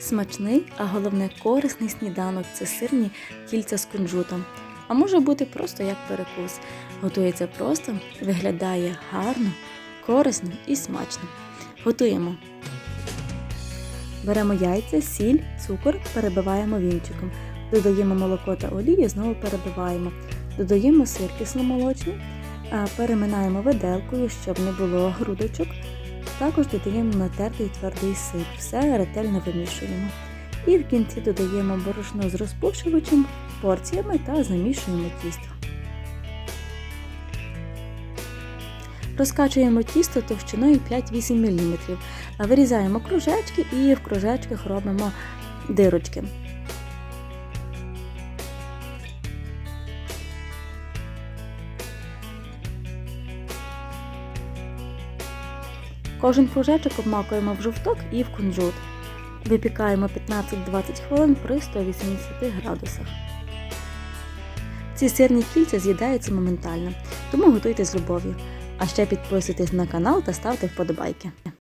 Смачний, а головне корисний сніданок це сирні кільця з кунжутом. А може бути просто як перекус. Готується просто, виглядає гарно, корисно і смачно. Готуємо. Беремо яйця, сіль, цукор, перебиваємо вінчиком. Додаємо молоко та олію, знову перебиваємо. Додаємо сир кисломолочний, переминаємо виделкою, щоб не було грудочок. Також додаємо натертий твердий сир. Все ретельно вимішуємо. І в кінці додаємо борошно з розпушувачем, порціями та замішуємо тісто. Розкачуємо тісто товщиною 5-8 мм, вирізаємо кружечки і в кружечках робимо дирочки. Кожен кружечок обмакуємо в жовток і в кунжут. Випікаємо 15-20 хвилин при 180 градусах. Ці сирні кільця з'їдаються моментально, тому готуйте з любов'ю. А ще підписуйтесь на канал та ставте вподобайки.